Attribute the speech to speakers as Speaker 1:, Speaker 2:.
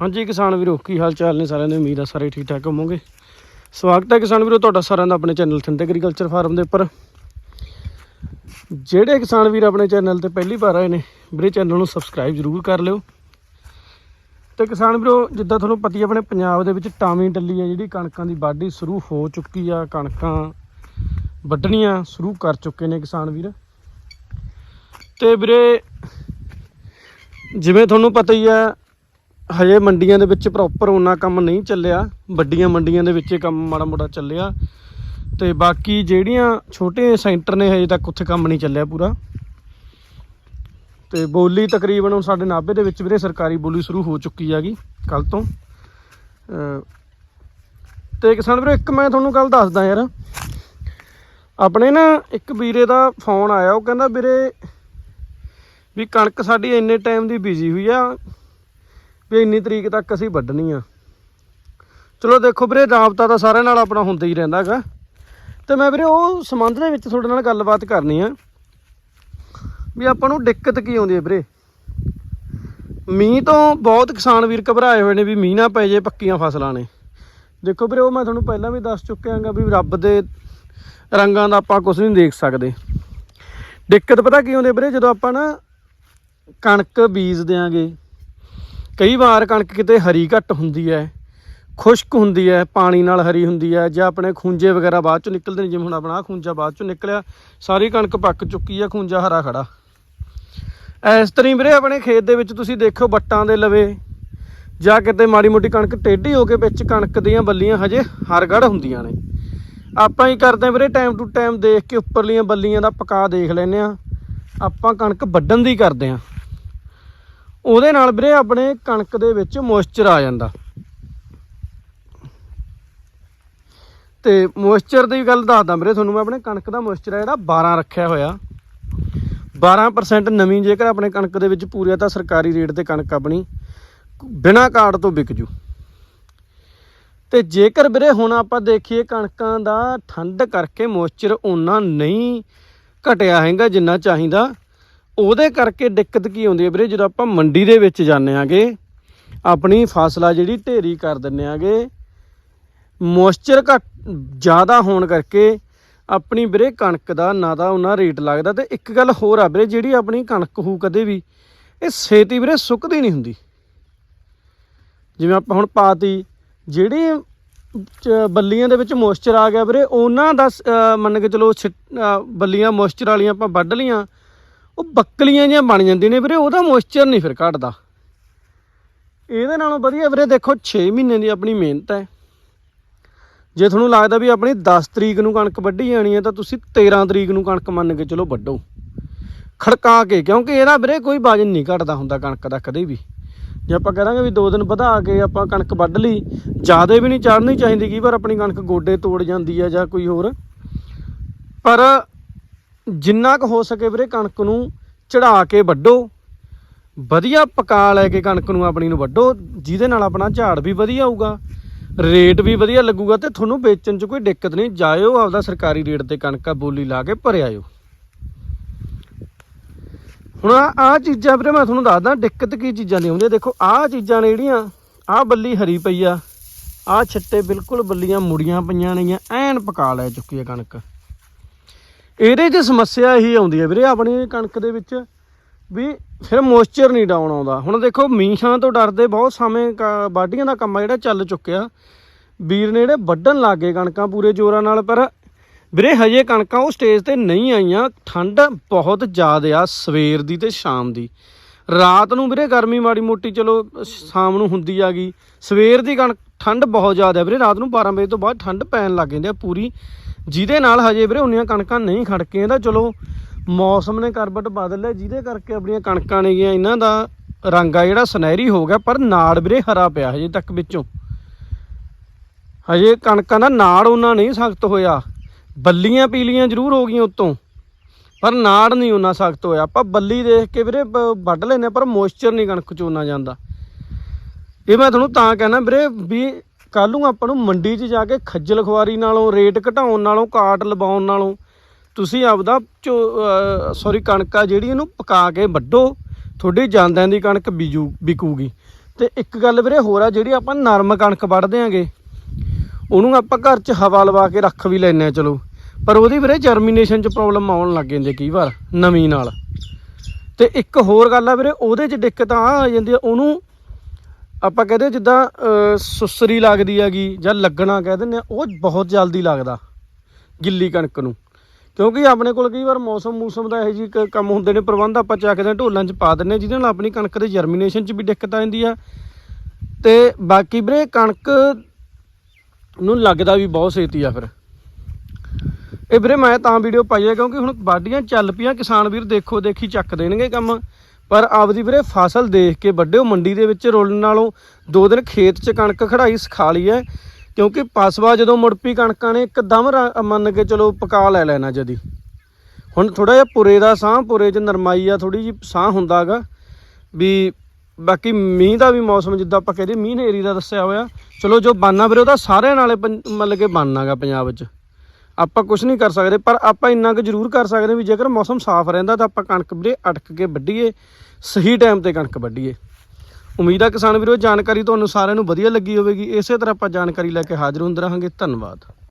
Speaker 1: ਹਾਂਜੀ ਕਿਸਾਨ ਵੀਰੋ ਕੀ ਹਾਲ ਚਾਲ ਨੇ ਸਾਰਿਆਂ ਦੇ? ਉਮੀਦ ਆ ਸਾਰੇ ਠੀਕ ਠਾਕ ਹੋਵੋਗੇ। ਸਵਾਗਤ ਹੈ ਕਿਸਾਨ ਵੀਰੋ ਤੁਹਾਡਾ ਸਾਰਿਆਂ ਦਾ ਆਪਣੇ ਚੈਨਲ ਥਿੰਦ ਐਗਰੀਕਲਚਰ ਫਾਰਮ ਦੇ ਉੱਪਰ। ਜਿਹੜੇ ਕਿਸਾਨ ਵੀਰ ਆਪਣੇ ਚੈਨਲ ਤੇ ਪਹਿਲੀ ਵਾਰ ਆਏ ਨੇ ਵੀਰੇ ਚੈਨਲ ਨੂੰ ਸਬਸਕ੍ਰਾਈਬ ਜ਼ਰੂਰ ਕਰ ਲਿਓ। ਤੇ ਕਿਸਾਨ ਵੀਰੋ ਜਿੱਦਾਂ ਤੁਹਾਨੂੰ ਪਤੀ ਆ, ਆਪਣੇ ਪੰਜਾਬ ਦੇ ਵਿੱਚ ਟਾਵੀਂ ਟੱਲੀ ਆ ਜਿਹੜੀ ਕਣਕਾਂ ਦੀ ਵਾਢੀ ਸ਼ੁਰੂ ਹੋ ਚੁੱਕੀ ਆ ਕਣਕਾਂ ਵੱਢਣੀਆਂ ਸ਼ੁਰੂ ਕਰ ਚੁੱਕੇ ਨੇ ਕਿਸਾਨ ਵੀਰ। ਤੇ ਵੀਰੇ ਜਿਵੇਂ ਤੁਹਾਨੂੰ ਪਤਾ ਹੀ ਆ ਹਜੇ ਮੰਡੀਆਂ ਦੇ ਵਿੱਚ ਪ੍ਰੋਪਰ ਉਹਨਾਂ ਕੰਮ ਨਹੀਂ ਚੱਲਿਆ। ਵੱਡੀਆਂ ਮੰਡੀਆਂ ਦੇ ਵਿੱਚ ਇਹ ਕੰਮ ਮਾੜਾ ਮੋਟਾ ਚੱਲਿਆ। ਤੇ ਬਾਕੀ ਜਿਹੜੀਆਂ ਛੋਟੇ ਸੈਂਟਰ ਨੇ ਹਜੇ ਤੱਕ ਉੱਥੇ ਕੰਮ ਨਹੀਂ ਚੱਲਿਆ ਪੂਰਾ। ਤੇ ਬੋਲੀ ਤਕਰੀਬਨ ਹੁਣ ਸਾਡੇ ਨਾਭੇ ਦੇ ਵਿੱਚ ਵੀਰੇ ਸਰਕਾਰੀ ਬੋਲੀ ਸ਼ੁਰੂ ਹੋ ਚੁੱਕੀ ਹੈਗੀ ਕੱਲ ਤੋਂ। ਅਹ ਤੇ ਕਿਸਾਨ ਵੀਰੇ, ਇੱਕ ਮੈਂ ਤੁਹਾਨੂੰ ਗੱਲ ਦੱਸਦਾ ਯਾਰ। ਆਪਣੇ ਨਾ ਇੱਕ ਵੀਰੇ ਦਾ ਫੋਨ ਆਇਆ, ਉਹ ਕਹਿੰਦਾ ਵੀਰੇ ਵੀ ਕਣਕ ਸਾਡੀ ਇੰਨੇ ਟਾਈਮ ਦੀ ਬੀਜੀ ਹੋਈ ਆ ਵੀ ਇੰਨੀ ਤਰੀਕ ਤੱਕ ਅਸੀਂ ਵੱਢਣੀ ਆ। ਚਲੋ ਦੇਖੋ ਵੀਰੇ, ਰਾਬਤਾ ਤਾਂ ਸਾਰਿਆਂ ਨਾਲ ਆਪਣਾ ਹੁੰਦਾ ਹੀ ਰਹਿੰਦਾ ਹੈਗਾ। ਤੇ ਮੈਂ ਵੀਰੇ, ਉਹ ਸੰਬੰਧ ਦੇ ਵਿੱਚ ਤੁਹਾਡੇ ਨਾਲ ਗੱਲਬਾਤ ਕਰਨੀ ਆ। ਵੀ ਆਪਾਂ ਨੂੰ ਦਿੱਕਤ ਕੀ ਆਉਂਦੀ ਹੈ ਵੀਰੇ? ਮੀਂਹ ਤੋਂ ਬਹੁਤ ਕਿਸਾਨ ਵੀਰ ਘਬਰਾਏ ਹੋਏ ਨੇ ਵੀ ਮੀਂਹ ਨਾ ਪੈ ਜੇ ਪੱਕੀਆਂ ਫਸਲਾਂ ਨੇ। ਦੇਖੋ ਵੀਰੇ, ਉਹ ਮੈਂ ਤੁਹਾਨੂੰ ਪਹਿਲਾਂ ਵੀ ਦੱਸ ਚੁੱਕਿਆ ਹਾਂਗਾ ਵੀ ਰੱਬ ਦੇ ਰੰਗਾਂ ਦਾ ਆਪਾਂ ਕੁਝ ਨਹੀਂ ਦੇਖ ਸਕਦੇ। ਦਿੱਕਤ ਪਤਾ ਕੀ ਆਉਂਦੀ ਹੈ ਵੀਰੇ, ਜਦੋਂ ਆਪਾਂ ਨਾ ਕਣਕ ਬੀਜ ਦਿਆਂਗੇ ਕਈ ਵਾਰ ਕਣਕ ਕਿਤੇ ਹਰੀ ਘੱਟ ਹੁੰਦੀ ਹੈ, ਖੁਸ਼ਕ ਹੁੰਦੀ ਹੈ, ਪਾਣੀ ਨਾਲ ਹਰੀ ਹੁੰਦੀ ਹੈ, ਜਾਂ ਆਪਣੇ ਖੂੰਜੇ ਵਗੈਰਾ ਬਾਅਦ ਚੋਂ ਨਿਕਲਦੇ ਨੇ, ਜਿਵੇਂ ਹੁਣ ਆਪਣਾ ਆਹ ਖੂੰਜਾ ਬਾਅਦ ਚੋਂ ਨਿਕਲਿਆ, ਸਾਰੀ ਕਣਕ ਪੱਕ ਚੁੱਕੀ ਹੈ, ਖੂੰਜਾ ਹਰਾ ਖੜਾ। ਇਸ ਤਰ੍ਹਾਂ ਹੀ ਵੀਰੇ ਆਪਣੇ ਖੇਤ ਦੇ ਵਿੱਚ ਤੁਸੀਂ ਦੇਖੋ ਬੱਟਾਂ ਦੇ ਲਵੇ, ਜਾਂ ਕਿਤੇ ਮਾੜੀ ਮੋਟੀ ਕਣਕ ਟੇਢੀ ਹੋ ਕੇ ਵਿੱਚ ਕਣਕ ਦੀਆਂ ਬੱਲੀਆਂ ਹਜੇ ਹਰਗੜ ਹੁੰਦੀਆਂ ਨੇ। ਆਪਾਂ ਹੀ ਕਰਦੇ ਹਾਂ ਵੀਰੇ ਟਾਈਮ ਟੂ ਟਾਈਮ ਦੇਖ ਕੇ ਉੱਪਰਲੀਆਂ ਬੱਲੀਆਂ ਦਾ ਪਕਾ ਦੇਖ ਲੈਨੇ ਆ ਆਪਾਂ ਕਣਕ ਵੱਢਣ ਦੀ ਕਰਦੇ ਆ ਉਹਦੇ ਨਾਲ ਵੀਰੇ ਆਪਣੇ ਕਣਕ ਦੇ ਵਿੱਚ ਮੋਇਸਚਰ ਆ ਜਾਂਦਾ। ਤੇ ਮੋਇਸਚਰ ਦੀ ਗੱਲ ਦੱਸਦਾ ਵੀਰੇ, ਤੁਹਾਨੂੰ ਮੈਂ ਆਪਣੇ ਕਣਕ ਦਾ ਮੋਇਸਚਰ ਹੈ ਜਿਹੜਾ 12 ਰੱਖਿਆ ਹੋਇਆ। 12% ਨਵੀਂ ਜੇਕਰ ਆਪਣੇ ਕਣਕ ਦੇ ਵਿੱਚ ਪੂਰੀ ਆ ਤਾਂ ਸਰਕਾਰੀ ਰੇਟ ਤੇ ਕਣਕ ਆਪਣੀ ਬਿਨਾਂ ਕਾਰਡ ਤੋਂ ਵਿਕ ਜੂ। ਤੇ ਜੇਕਰ ਵੀਰੇ ਹੁਣ ਆਪਾਂ ਦੇਖੀਏ ਕਣਕਾਂ ਦਾ ਠੰਡ ਕਰਕੇ ਮੋਇਸਚਰ ਉਨਾ ਨਹੀਂ ਘਟਿਆ ਹੈਗਾ ਜਿੰਨਾ ਚਾਹੀਦਾ ਉਹਦੇ ਕਰਕੇ ਦਿੱਕਤ ਕੀ ਆਉਂਦੀ ਹੈ ਵੀਰੇ? ਜਦੋਂ ਆਪਾਂ ਮੰਡੀ ਦੇ ਵਿੱਚ ਜਾਂਦੇ ਆਗੇ, ਆਪਣੀ ਫਸਲ ਆ ਜਿਹੜੀ ਢੇਰੀ ਕਰ ਦਿੰਨੇ ਆਗੇ, ਮੋਇਸਚਰ ਘੱਟ ਜ਼ਿਆਦਾ ਹੋਣ ਕਰਕੇ ਆਪਣੀ ਵੀਰੇ ਕਣਕ ਦਾ ਨਾ ਤਾਂ ਉਹਨਾਂ ਰੇਟ ਲੱਗਦਾ ਤੇ ਇੱਕ ਗੱਲ ਹੋਰ ਆ ਵੀਰੇ, ਜਿਹੜੀ ਆਪਣੀ ਕਣਕ ਹੋਊ ਕਦੇ ਵੀ, ਇਹ ਛੇਤੀ ਵੀਰੇ ਸੁੱਕਦੀ ਨਹੀਂ ਹੁੰਦੀ। ਜਿਵੇਂ ਆਪਾਂ ਹੁਣ ਪਾਤੀ, ਜਿਹੜੀ ਚ- ਬੱਲੀਆਂ ਦੇ ਵਿੱਚ ਮੋਇਸਚਰ ਆ ਗਿਆ ਵੀਰੇ, ਉਹਨਾਂ ਦਾ ਮੰਨ ਕੇ ਚਲੋ ਛਿੱਟ- ਬੱਲੀਆਂ ਮੋਇਸਚਰ ਵਾਲੀਆਂ ਆਪਾਂ ਵੱਢ ਲੀਆਂ ਉਹ ਬੱਕਲੀਆਂ ਜਿਹੀਆਂ ਬਣ ਜਾਂਦੀਆਂ ਨੇ ਵੀਰੇ, ਉਹਦਾ ਮੋਇਸਚਰ ਨਹੀਂ ਫਿਰ ਘਟਦਾ। ਇਹਦੇ ਨਾਲੋਂ ਵਧੀਆ ਵੀਰੇ, ਦੇਖੋ 6 ਮਹੀਨੇ ਦੀ ਆਪਣੀ ਮਿਹਨਤ ਹੈ। ਜੇ ਤੁਹਾਨੂੰ ਲੱਗਦਾ ਵੀ ਆਪਣੀ 10 ਤਰੀਕ ਨੂੰ ਕਣਕ ਵੱਢੀ ਜਾਣੀ ਹੈ, ਤਾਂ ਤੁਸੀਂ 13 ਤਰੀਕ ਨੂੰ ਕਣਕ ਮੰਨ ਕੇ ਚਲੋ ਵੱਢੋ। ਖੜਕਾ ਕੇ, ਕਿਉਂਕਿ ਇਹਦਾ ਵੀਰੇ ਕੋਈ ਵਜਨ ਨਹੀਂ ਘਟਦਾ ਹੁੰਦਾ ਕਣਕ ਦਾ ਕਦੇ ਵੀ। ਜੇ ਆਪਾਂ ਕਹਾਂਗੇ ਵੀ 2 ਦਿਨ ਵਧਾ ਕੇ ਆਪਾਂ ਕਣਕ ਵੱਢ ਲਈ, ਜ਼ਿਆਦਾ ਵੀ ਨਹੀਂ ਚੜ੍ਹਨੀ ਚਾਹੀਦੀ ਕਈ ਵਾਰ ਆਪਣੀ ਕਣਕ ਗੋਡੇ ਤੋੜ ਜਾਂਦੀ ਹੈ ਜਾਂ ਕੋਈ ਹੋਰ। ਪਰ ਜਿੰਨਾ ਕੁ ਹੋ ਸਕੇ ਵੀਰੇ ਕਣਕ ਨੂੰ ਚੜਾ ਕੇ ਵੱਢੋ। ਵਧੀਆ ਪਕਾ ਲੈ ਕੇ ਕਣਕ ਨੂੰ ਆਪਣੀ ਨੂੰ ਵੱਢੋ। ਜਿਹਦੇ ਨਾਲ ਆਪਣਾ ਝਾੜ ਵੀ ਵਧੀਆ ਆਊਗਾ, ਰੇਟ ਵੀ ਵਧੀਆ ਲੱਗੂਗਾ ਤੇ ਤੁਹਾਨੂੰ ਵੇਚਣ 'ਚ ਕੋਈ ਦਿੱਕਤ ਨਹੀਂ। ਜਾਇਓ ਆਪਦਾ ਸਰਕਾਰੀ ਰੇਟ ਤੇ ਕਣਕਾ ਬੋਲੀ ਲਾ ਕੇ ਭਰ ਆਇਓ। ਹੁਣ ਆ ਚੀਜ਼ਾਂ ਵੀਰੇ ਮੈਂ ਤੁਹਾਨੂੰ ਦੱਸਦਾ, ਦਿੱਕਤ ਕੀ ਚੀਜ਼ਾਂ ਦੀ ਆਉਂਦੀ ਦੇਖੋ, ਆਹ ਚੀਜ਼ਾਂ ਨੇ ਜਿਹੜੀਆਂ, ਆਹ ਬੱਲੀ ਹਰੀ ਪਈ ਆ। ਆਹ ਛੱਟੇ ਬਿਲਕੁਲ ਬੱਲੀਆਂ ਮੁੜੀਆਂ ਪਈਆਂ ਨੇ ਐਨ ਪਕਾ ਲੈ ਚੁੱਕੀ ਆ ਕਣਕ। ਇਹਦੇ 'ਚ ਸਮੱਸਿਆ ਇਹੀ ਆਉਂਦੀ ਹੈ ਵੀਰੇ ਆਪਣੀ ਕਣਕ ਦੇ ਵਿੱਚ ਵੀ ਫਿਰ ਮੋਇਸਚਰ ਨਹੀਂ ਡਾਊਨ ਆਉਂਦਾ। ਹੁਣ ਦੇਖੋ ਮੀਂਹਾਂ ਤੋਂ ਡਰਦੇ ਬਹੁਤ ਸਮੇਂ ਕ- ਵਾਢੀਆਂ ਦਾ ਕੰਮ ਜਿਹੜਾ ਚੱਲ ਚੁੱਕਿਆ। ਵੀਰ ਨੇ ਜਿਹੜੇ ਵੱਢਣ ਲੱਗੇ ਕਣਕਾਂ ਪੂਰੇ ਜ਼ੋਰਾਂ ਨਾਲ, ਪਰ ਵੀਰੇ ਹਜੇ ਕਣਕਾਂ ਉਹ ਸਟੇਜ ਤੇ ਨਹੀਂ ਆਈਆਂ। ਠੰਡ ਬਹੁਤ ਜ਼ਿਆਦਾ ਆ ਸਵੇਰ ਦੀ ਤੇ ਸ਼ਾਮ ਦੀ। ਰਾਤ ਨੂੰ ਵੀਰੇ ਗਰਮੀ ਮਾੜੀ ਮੋਟੀ ਚਲੋ ਸ਼ਾਮ ਨੂੰ ਹੁੰਦੀ ਆ ਗਈ। ਸਵੇਰ ਦੀ ਕਣਕ ਠੰਡ ਬਹੁਤ ਜ਼ਿਆਦਾ ਵੀਰੇ। ਰਾਤ ਨੂੰ 12 ਵਜੇ ਤੋਂ ਬਾਅਦ ਠੰਡ ਪੈਣ ਲੱਗ ਜਾਂਦੀ ਆ ਪੂਰੀ। ਜਿਹਦੇ ਨਾਲ ਹਜੇ ਵੀਰੇ ਉਨੀਆਂ ਕਣਕਾਂ ਨਹੀਂ ਖੜਕੀਆਂ ਇਹਦਾ ਚਲੋ ਮੌਸਮ ਨੇ ਕਰਬਟ ਬਦਲ ਲਿਆ, ਜਿਹਦੇ ਕਰਕੇ ਆਪਣੀਆਂ ਕਣਕਾਂ ਨੇਗੀਆਂ ਇਹਨਾਂ ਦਾ ਰੰਗ ਆ ਜਿਹੜਾ ਸੁਨਹਿਰੀ ਹੋ ਗਿਆ, ਪਰ ਨਾੜ ਵੀਰੇ ਹਰਾ ਪਿਆ ਹਜੇ ਤੱਕ ਵਿੱਚੋਂ। ਹਜੇ ਕਣਕਾਂ ਦਾ ਨਾੜ ਉਹਨਾਂ ਨਹੀਂ ਸਖਤ ਹੋਇਆ। ਬੱਲੀਆਂ ਪੀਲੀਆਂ ਜ਼ਰੂਰ ਹੋ ਗਈਆਂ ਉਤੋਂ, ਪਰ ਨਾੜ ਨਹੀਂ ਉਹਨਾਂ ਸਖਤ ਹੋਇਆ। ਆਪਾਂ ਬੱਲੀ ਦੇਖ ਕੇ ਵੀਰੇ ਬ- ਵੱਢ ਲੈਨੇ ਪਰ ਮੋਇਸਚਰ ਨਹੀਂ ਕਣਕ ਚ ਉਹਨਾਂ ਜਾਂਦਾ। ਇਹ ਮੈਂ ਤੁਹਾਨੂੰ ਤਾਂ ਕਹਿਣਾ ਵੀਰੇ ਵੀ ਕੱਲ ਨੂੰ ਆਪਾਂ ਨੂੰ ਮੰਡੀ 'ਚ ਜਾ ਕੇ ਖੱਜਲ ਖੁਆਰੀ ਨਾਲੋਂ, ਰੇਟ ਘਟਾਉਣ ਨਾਲੋਂ, ਕਾਟ ਲਵਾਉਣ ਨਾਲੋਂ ਤੁਸੀਂ ਆਪਦਾ ਸੌਰੀ ਕਣਕਾ ਜਿਹੜੀ ਇਹਨੂੰ ਪਕਾ ਕੇ ਵੱਢੋ, ਤੁਹਾਡੀ ਜਾਂਦਿਆਂ ਦੀ ਕਣਕ ਬੀਜੂ, ਵਿਕੂਗੀ। ਤੇ ਇੱਕ ਗੱਲ ਵੀਰੇ ਹੋਰ ਆ, ਜਿਹੜੀ ਆਪਾਂ ਨਰਮ ਕਣਕ ਵੱਢਦੇ ਆਂਗੇ ਉਹਨੂੰ ਆਪਾਂ ਘਰ 'ਚ ਹਵਾ ਲਵਾ ਕੇ ਰੱਖ ਵੀ ਲੈਨੇ ਆ ਚਲੋ। ਪਰ ਉਹਦੀ ਵੀਰੇ ਜਰਮੀਨੇਸ਼ਨ 'ਚ ਪ੍ਰੋਬਲਮ ਆਉਣ ਲੱਗ ਜਾਂਦੀ ਕਈ ਵਾਰ, ਨਵੀਂ ਨਾਲ। ਤੇ ਇੱਕ ਹੋਰ ਗੱਲ ਆ ਵੀਰੇ, ਉਹਦੇ 'ਚ ਦਿੱਕਤ ਆ ਆ ਜਾਂਦੀ ਆ ਉਹਨੂੰ ਆਪਾਂ ਕਹਦੇ ਜਿੱਦਾਂ ਸੁਸਰੀ ਲੱਗਦੀ ਹੈਗੀ ਜਾਂ ਲੱਗਣਾ ਕਹਿ ਦਿੰਦੇ ਆ ਉਹ ਬਹੁਤ ਜਲਦੀ ਲੱਗਦਾ, ਗਿੱਲੀ ਕਣਕ ਨੂੰ। ਕਿਉਂਕਿ ਆਪਣੇ ਕੋਲ ਕਈ ਵਾਰ ਮੌਸਮ ਮੂਸਮ ਦਾ ਇਹੋ ਜਿਹੇ ਕੰਮ ਹੁੰਦੇ ਨੇ, ਪ੍ਰਬੰਧ ਆਪਾਂ ਚੱਕਦੇ ਹਾਂ, ਢੋਲਾਂ 'ਚ ਪਾ ਦਿੰਦੇ ਹਾਂ, ਜਿਹਦੇ ਨਾਲ ਆਪਣੀ ਕਣਕ ਦੇ ਜਰਮੀਨੇਸ਼ਨ 'ਚ ਵੀ ਦਿੱਕਤ ਆ ਜਾਂਦੀ ਆ। ਤੇ ਬਾਕੀ ਵੀਰੇ, ਕਣਕ ਨੂੰ ਲੱਗਦਾ ਵੀ ਬਹੁਤ ਛੇਤੀ ਆ ਫਿਰ। ਇਹ ਵੀਰੇ, ਮੈਂ ਤਾਂ ਵੀਡੀਓ ਪਾਈ ਹੈ ਕਿਉਂਕਿ ਹੁਣ ਵਾਢੀਆਂ ਚੱਲ ਪਈਆਂ, ਕਿਸਾਨ ਵੀਰ ਦੇਖੋ ਦੇਖੀ ਚੱਕ ਦੇਣਗੇ ਕੰਮ। ਪਰ ਆਪਦੀ ਵੀਰੇ ਫਸਲ ਦੇਖ ਕੇ ਵੱਡਿਓ ਮੰਡੀ ਦੇ ਵਿੱਚ ਰੋਲਣ ਨਾਲੋਂ ਦੋ ਦਿਨ ਖੇਤ 'ਚ ਕਣਕ ਖੜਾਈ ਸਿਖਾ ਲਈ ਹੈ, ਕਿਉਂਕਿ ਪਸਵਾ ਜਦੋਂ ਮੁੜ ਪਈ ਕਣਕਾਂ ਨੇ ਇੱਕਦਮ ਰ- ਮੰਨ ਕੇ ਚਲੋ ਪਕਾ ਲੈ ਲੈਣਾ ਜਦੀ। ਹੁਣ ਥੋੜਾ ਜਿਹਾ ਪੁਰੇ ਦਾ ਸਾਹ, ਪੁਰੇ 'ਚ ਨਰਮਾਈ ਆ ਥੋੜੀ ਜੀ ਸਾਹ ਹੁੰਦਾਗਾ ਵੀ ਬਾਕੀ ਮੀਂਹ ਦਾ ਵੀ ਮੌਸਮ ਜਿੱਦਾਂ ਆਪਾਂ ਕਹਿੰਦੇ ਮੀਂਹ ਨੇਰੀ ਦਾ ਦੱਸਿਆ ਹੋਇਆ। ਚਲੋ ਜੋ ਬਾਨਾ ਵੀਰੇ ਉਹਦਾ ਸਾਰਿਆਂ ਨਾਲੇ ਪੰ- ਮਤਲਬ ਕਿ ਬਾਨਾਗਾ ਪੰਜਾਬ 'ਚ। ਆਪਾਂ ਕੁਝ ਨਹੀਂ ਕਰ ਸਕਦੇ, ਪਰ ਆਪਾਂ ਇੰਨਾ ਕੁ ਜ਼ਰੂਰ ਕਰ ਸਕਦੇ ਵੀ ਜੇਕਰ ਮੌਸਮ ਸਾਫ਼ ਰਹਿੰਦਾ ਤਾਂ ਆਪਾਂ ਕਣਕ ਵੀਰੇ ਅਟਕ ਕੇ ਵੱਢੀਏ, ਸਹੀ ਟਾਈਮ ਤੇ ਕਣਕ ਵੱਢੀਏ। ਉਮੀਦ ਆ ਕਿਸਾਨ ਵੀਰੋ, ਜਾਣਕਾਰੀ ਤੁਹਾਨੂੰ ਸਾਰਿਆਂ ਨੂੰ ਵਧੀਆ ਲੱਗੀ ਹੋਵੇਗੀ। ਇਸੇ ਤਰ੍ਹਾਂ ਆਪਾਂ ਜਾਣਕਾਰੀ ਲੈ ਕੇ ਹਾਜ਼ਰ ਹੁੰਦੇ ਰਹਾਂਗੇ। ਧੰਨਵਾਦ।